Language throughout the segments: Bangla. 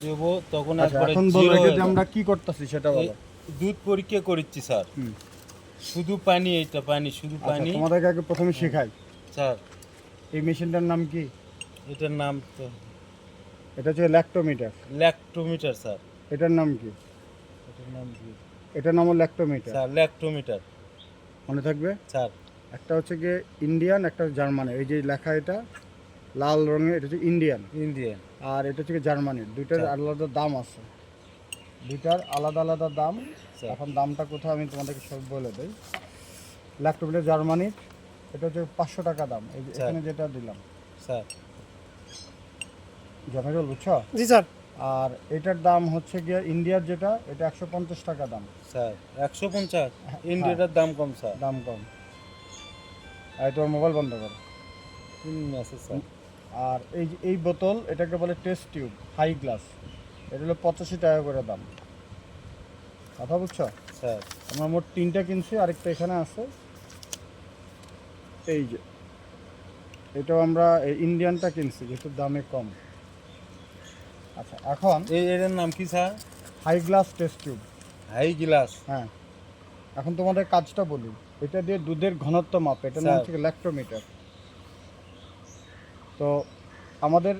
দেব তখন আচ্ছা একবারে এখন বলো হয়ে যাবে। আমরা কি করতেছি সেটা বলো। দুধ পরীক্ষা করেছি স্যার। হুম। শুধু পানি এইটা পানি শুধু আচ্ছা পানি। তোমাদেরকে আগে প্রথমে শেখাই। স্যার। এই মেশিনটার নাম কি? এটার নাম তো এটা হচ্ছে ল্যাক্টোমিটার। Lactometer sir. এটার নাম কি? এটার নাম কি? এটার নাম ল্যাক্টোমিটার। Sir lactometer. মনে থাকবে? স্যার। একটা হচ্ছে গিয়ে ইন্ডিয়ান একটা জার্মানি এই যে লেখা এটা লাল রঙের এটা হচ্ছে ইন্ডিয়ান ইন্ডিয়ান আর এটা হচ্ছে জার্মানির দুইটার আচ্ছা। আলাদা দাম আছে। দুইটার আলাদা আলাদা দাম। স্যার এখন দামটা কোথাও আমি তোমাদেরকে সব বলে দিই। ল্যাপটপটা জার্মানির এটা হচ্ছে পাঁচশো টাকা দাম। এই যে আচ্ছা। এখানে যেটা দিলাম। স্যার। জমেরল বুঝছ? জি স্যার। আর এটার দাম হচ্ছে গিয়ে ইন্ডিয়ার যেটা এটা একশো পঞ্চাশ টাকা দাম। স্যার একশো পঞ্চাশ? হ্যাঁ। ইন্ডিয়াটার দাম কম স্যার? দাম কম। আর তোমার মোবাইল বন্ধ করো। স্যার। আর এই এই বোতল এটাকে বলে টেস্ট টিউব হাই গ্লাস এটা হলো পঁচাশি টাকা করে দাম। কথা বুঝছ? স্যার। আমরা মোট তিনটা কিনছি আরেকটা এখানে আছে। এই যে এটাও আমরা এই ইন্ডিয়ানটা কিনছি যেহেতু দামে কম। আচ্ছা এখন এই এটার নাম কি sir? High glass test tube high glass হ্যাঁ। এখন তোমাদের কাজটা বলি। এটা দিয়ে দুধের ঘনত্ব মাপ এটা নাম। হচ্ছে ল্যাক্টোমিটার তো আমাদের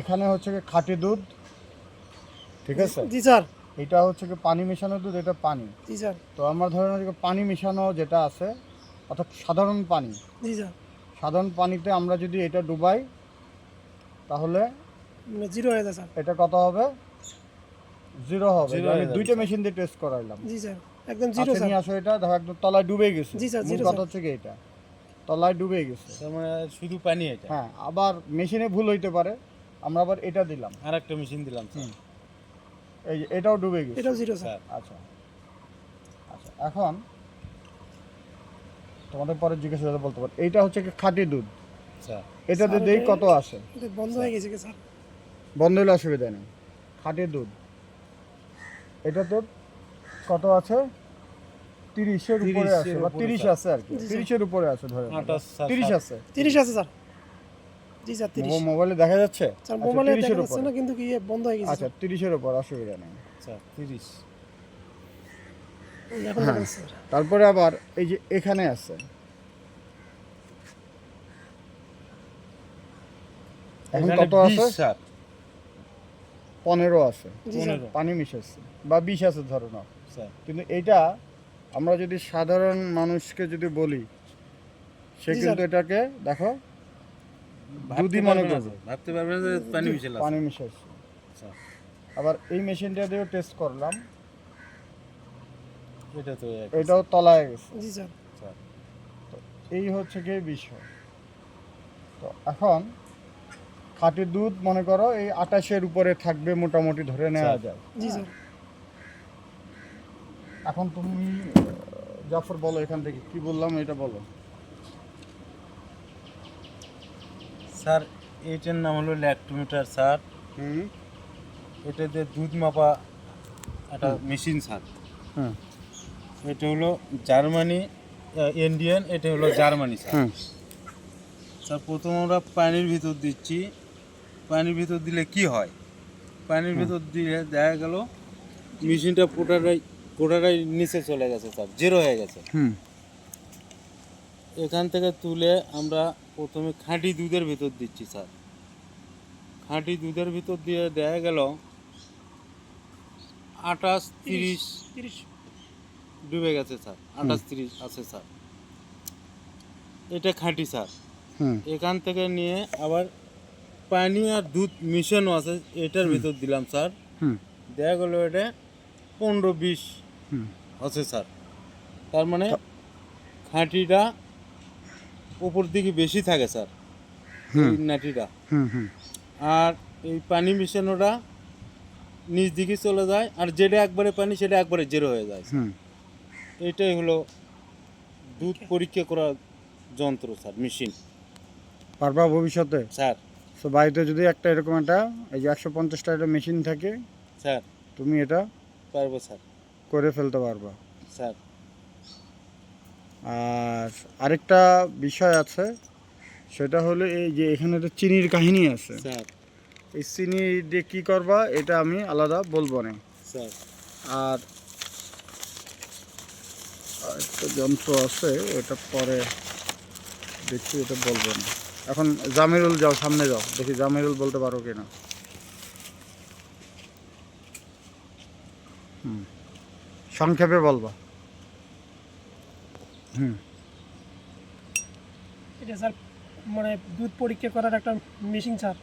এখানে হচ্ছে গিয়ে খাঁটি দুধ ঠিক আছে? জি স্যার। এটা হচ্ছে কি পানি মেশানো দুধ এটা পানি। জি স্যার। তো আমরা ধরে নিই যে পানি মেশানো যেটা আছে অর্থাৎ সাধারণ পানি। জি স্যার। সাধারণ পানিতে আমরা যদি এটা ডুবাই তাহলে জিরো হয়ে যায় স্যার। এটা কত হবে? জিরো হবে। আমি দুইটা মেশিন দিয়ে টেস্ট করাইলাম। জি স্যার। একদম জিরো কাছে স্যার। নিয়ে আসো এটা দেখো একদম তলায় ডুবে গেছে। জি স্যার, zero কথা হচ্ছে কি এটা। তলায় ডুবে গেছে। মানে শুধু পানি এটা? হ্যাঁ আবার মেশিনে ভুল হইতে পারে। আমরা আবার এটা দিলাম। আর একটা মেশিন দিলাম এই যে এটাও ডুবে গেছে। এটাও জিরো স্যার। আচ্ছা। আচ্ছা এখন তোমাদের পরে জিজ্ঞাসা করে বলতে পারো। এইটা হচ্ছে কি খাঁটি দুধ? স্যার। এটাতে স্যার, দেই কত আসে? বন্ধ হয়ে গেছে কি স্যার? বন্ধ হলে অসুবিধা নেই। খাঁটি দুধ। এটা তো কত আছে? তিরিশের উপরে আছে বা তিরিশ আছে আর কি। তিরিশের উপরে আছে ধরে নাও। আঠাশ, স্যার, তিরিশ আছে। তিরিশ আছে স্যার। জি স্যার তিরিশ। মোবাইলে দেখা যাচ্ছে? স্যার আচ্ছা, মোবাইলে দেখা যাচ্ছে না কিন্তু কি ইয়ে বন্ধ হয়ে গেছে আচ্ছা তিরিশের উপর অসুবিধা নেই। স্যার তিরিশ। হ্যাঁ। তারপরে আবার এই যে এখানে আছে। এখন কত আছে? 20 স্যার। পনেরো আছে। পানি মিশাচ্ছে বা বিশ আছে ধরো না। কিন্তু এটা আমরা যদি সাধারণ মানুষকে যদি বলি সে কিন্তু এটাকে দেখো দুধই মনে করবে। ভাবতে পারবে যে পানি মিশালাম পানি মিশাচ্ছে স্যার আবার এই মেশিনটা দিয়েও টেস্ট করলাম। এটা তো এটাও তলায় গেছে। জি স্যার। স্যার এই হচ্ছে কি বিষয়। তো এখন খাঁটি দুধ মনে করো এই আটাশের উপরে থাকবে মোটামুটি ধরে নেওয়া যায়। জি স্যার। এখন তুমি জাফর বলো এখান থেকে। কি বললাম এটা বলো। স্যার এইটার নাম হলো ল্যাক্টোমিটার স্যার। হুম। এটাতে দুধ মাপা একটা মেশিন স্যার। হুম। এটা হলো জার্মানি ইন্ডিয়ান এটা হলো জার্মানি স্যার। স্যার প্রথম আমরা পানির ভিতর দিচ্ছি। পানির ভিতর দিলে কি হয়? পানির ভিতর দিয়ে দেখা গেল মেশিনটা পুটারাই পুটারাই নিচে চলে গেছে স্যার জিরো হয়ে গেছে। হুম। এখান থেকে তুলে আমরা প্রথমে খাঁটি দুধের ভিতর দিচ্ছি স্যার। খাঁটি দুধের ভিতর দিয়ে দেখা গেল আঠাশ তিরিশ তিরিশ। ডুবে গেছে স্যার আঠাশ তিরিশ আছে স্যার। এটা খাঁটি স্যার। হুম। এখান থেকে নিয়ে আবার পানি আর দুধ মিশানো আছে এটার ভিতর দিলাম স্যার। হুম। দেখা গেলো এটা পনেরো বিশ আছে স্যার। তার মানে খাঁটিটা উপর দিকে বেশি থাকে স্যার নাটিটা। হুম হুম। আর এই পানি মিশানোটা নিচ দিকে চলে যায় আর যেটা একবারে পানি সেটা একবারে জেরো হয়ে যায় হুম। এটাই হলো দুধ পরীক্ষা করার যন্ত্র স্যার মেশিন। পারবা ভবিষ্যতে? স্যার। তো বাড়িতে যদি একটা এরকম একটা এই যে একশো পঞ্চাশটা একটা মেশিন থাকে স্যার। তুমি এটা পারব স্যার। করে ফেলতে পারবা। স্যার। আর আরেকটা বিষয় আছে সেটা হলো এই যে এখানে তো চিনির কাহিনী আছে। স্যার। এই চিনি দিয়ে কী করবা এটা আমি আলাদা বলব না। স্যার। আর একটা যন্ত্র আছে ওটা পরে দেখছি এটা বলব না। এখন জামিরুল যাও সামনে যাও। দেখি জামিরুল বলতে পারো কিনা। হুম। সংক্ষেপে বলবা। হুম। এটা স্যার মানে দুধ পরীক্ষা করার একটা মেশিন স্যার।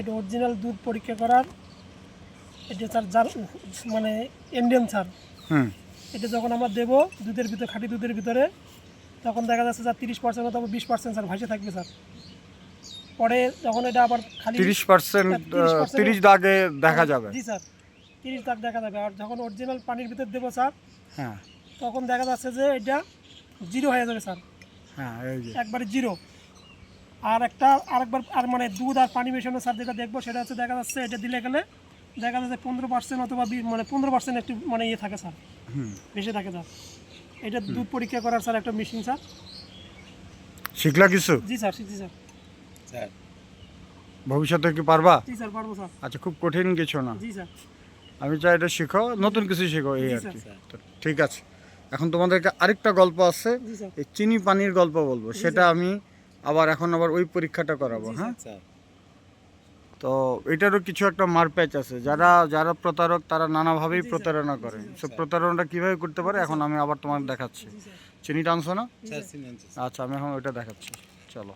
এটা অরিজিনাল দুধ পরীক্ষা করার এটা স্যার যার মানে ইন্ডিয়ান স্যার। এটা যখন আমরা দেবো দুধের ভিতরে খাঁটি দুধের ভিতরে তখন দেখা যাচ্ছে স্যার তিরিশ পার্সেন্ট অথবা বিশ পার্সেন্ট স্যার ভাসে থাকবে স্যার। পরে যখন এটা আবার খালি তিরিশ পার্সেন্ট 30% তিরিশ দাগে দেখা যাবে। জি স্যার। তিরিশ দাগ দেখা যাবে। আর যখন অরিজিনাল পানির ভিতর দেবো স্যার হ্যাঁ। তখন দেখা যাচ্ছে যে এটা জিরো হয়ে যাবে স্যার। হ্যাঁ এই যে। একবারে জিরো আর একটা আরেকবার আর মানে দুধ আর পানি মেশানো স্যার যেটা দেখব সেটা হচ্ছে দেখা যাচ্ছে এটা দিলে গেলে দেখা যাচ্ছে পনেরো পার্সেন্ট অথবা মানে পনেরো পার্সেন্ট একটু মানে ইয়ে থাকে স্যার। হুম। বেশি থাকে স্যার। এটা দুধ পরীক্ষা করার স্যার একটা মেশিন স্যার। শিখলা কিছু? জি স্যার জি স্যার। স্যার। ভবিষ্যতে কি পারবা? জি স্যার পারব স্যার। আচ্ছা খুব কঠিন কিছু না। জি স্যার। আমি চাই এটা শিখো নতুন কিছু শিখো এই আর কি। তো ঠিক আছে। এখন তোমাদেরকে আরেকটা গল্প আছে এই চিনি পানির গল্প বলব। সেটা আমি আবার এখন আবার ওই পরীক্ষাটা করাবো হ্যাঁ? তো এটারও কিছু একটা মারপ্যাচ আছে। যারা যারা প্রতারক তারা নানাভাবেই প্রতারণা করে। সে প্রতারণাটা কীভাবে করতে পারে এখন আমি আবার তোমাকে দেখাচ্ছি। চিনিটা আনছো না আচ্ছা আমি এখন ওইটা দেখাচ্ছি। চলো।